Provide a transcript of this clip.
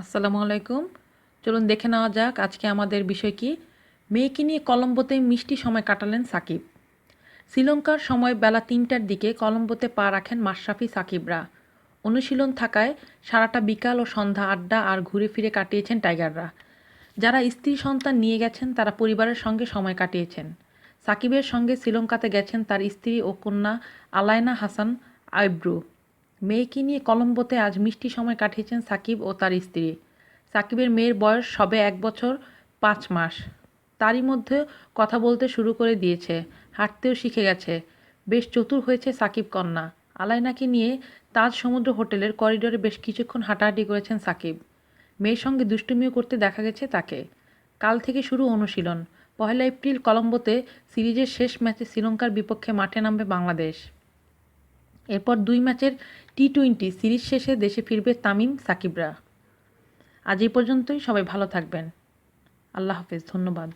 আসসালামু আলাইকুম। চলুন দেখে নেওয়া যাক আজকে আমাদের বিষয় কি। মেয়েকে নিয়ে কলম্বোতে মিষ্টি সময় কাটালেন সাকিব। শ্রীলঙ্কার সময় বেলা তিনটার দিকে কলম্বোতে পা রাখেন মাশরাফি সাকিবরা। অনুশীলন থাকায় সারাটা বিকাল ও সন্ধ্যা আড্ডা আর ঘুরে ফিরে কাটিয়েছেন টাইগাররা। যারা স্ত্রী সন্তান নিয়ে গেছেন, তারা পরিবারের সঙ্গে সময় কাটিয়েছেন। সাকিবের সঙ্গে শ্রীলঙ্কাতে গেছেন তার স্ত্রী ও কন্যা আলায়না হাসান আইব্রু। মেয়েকে নিয়ে কলম্বোতে আজ মিষ্টি সময় কাটিয়েছেন সাকিব ও তার স্ত্রী। সাকিবের মেয়ের বয়স সবে এক বছর পাঁচ মাস। তারই মধ্যে কথা বলতে শুরু করে দিয়েছে, হাঁটতেও শিখে গেছে। বেশ চতুর হয়েছে সাকিব কন্যা। আলাইনাকে নিয়ে তাজ সমুদ্র হোটেলের করিডোরে বেশ কিছুক্ষণ হাঁটাহাঁটি করেছেন সাকিব। মেয়ের সঙ্গে দুষ্টুমিও করতে দেখা গেছে তাকে। কাল থেকে শুরু অনুশীলন। পয়লা এপ্রিল কলম্বোতে সিরিজের শেষ ম্যাচে শ্রীলঙ্কার বিপক্ষে মাঠে নামবে বাংলাদেশ। এরপর দুই ম্যাচের টি টোয়েন্টি সিরিজ শেষে দেশে ফিরবে তামিম সাকিবরা। আজ এই পর্যন্তই, সবাই ভালো থাকবেন। আল্লাহ হাফেজ, ধন্যবাদ।